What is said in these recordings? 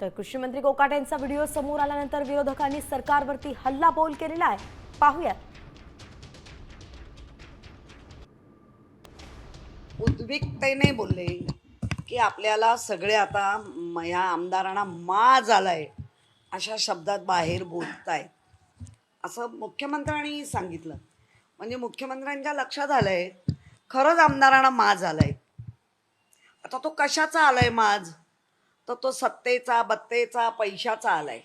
तर कृषी मंत्री कोकाटे यांचा व्हिडिओ समोर आल्यानंतर विरोधकांनी सरकारवरती हल्ला बोल केलेला आहे. पाहूयात. उद्विग्नतेने बोलले की आपल्याला सगळे आता ह्या आमदारांना मा झालाय अशा शब्दात बाहेर बोलताय असं मुख्यमंत्र्यांनी सांगितलं. म्हणजे मुख्यमंत्र्यांच्या लक्षात आलंय खरंच आमदारांना माज आलाय आता तो कशाचा आलाय माज तर तो सत्तेचा बत्तेचा पैशाचा आलाय.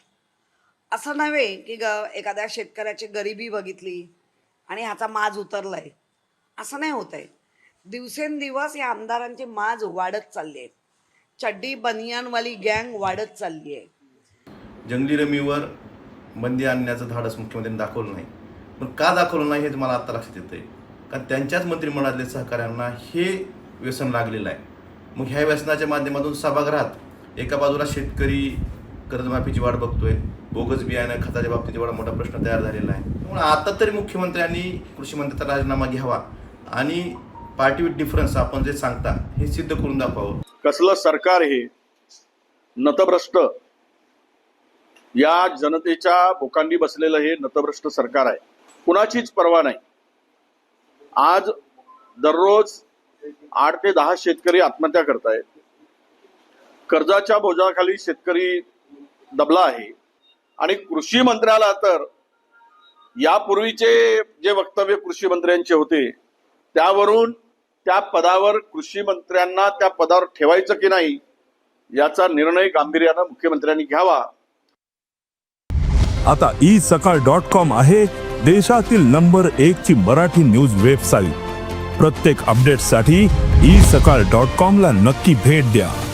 असं नव्हे की ग एखाद्या शेतकऱ्याची गरिबी बघितली आणि ह्याचा माज उतरलाय. असं नाही होत आहे दिवसेंदिवस या आमदारांची माज वाढत चालली आहे चड्डी बनियानवाली गँग वाढत चालली आहे जंगली रमीवर बंदी आणण्याचं धाडस मुख्यमंत्र्यांनी दाखवलं नाही. पण का दाखवलं नाही हे तुम्हाला आता लक्षात येतंय. कारण त्यांच्याच मंत्रिमंडळातल्या सहकाऱ्यांना हे व्यसन लागलेलं आहे. मग ह्या व्यसनाच्या माध्यमातून सभागृहात एका बाजूला शेतकरी कर्जमाफीची वाट बघतोय बोगस बियाणं खताच्या बाबतीत एवढा मोठा प्रश्न तयार झालेला आहे. त्यामुळे आता तरी मुख्यमंत्र्यांनी कृषी मंत्र्याचा राजीनामा घ्यावा आणि पार्टी विथ डिफरन्स आपण जे सांगता हे सिद्ध करून दाखवावं. कसलं सरकार हे? नतभ्रष्ट या जनतेच्या भोकांडी बसलेलं हे नतभ्रष्ट सरकार आहे. कुणाचीच पर्वा नाही. आज दररोज आठ ते दहा शेतकरी आत्महत्या करतायत. कर्जाच्या बोजाखाली शेतकरी दबला आहे. आणि कृषी मंत्र्याला तर यापूर्वीचे जे वक्तव्य कृषी मंत्र्यांचे होते त्यावरून त्या पदावर कृषी मंत्र्यांना त्या पदावर ठेवायचं की नाही याचा निर्णय गांभीर्यानं मुख्यमंत्र्यांनी घ्यावा. आता ई सकाळ डॉट कॉम आहे देशातील नंबर एक ची मराठी न्यूज वेबसाईट. प्रत्येक अपडेटसाठी ई सकाळ डॉट कॉम ला नक्की भेट द्या.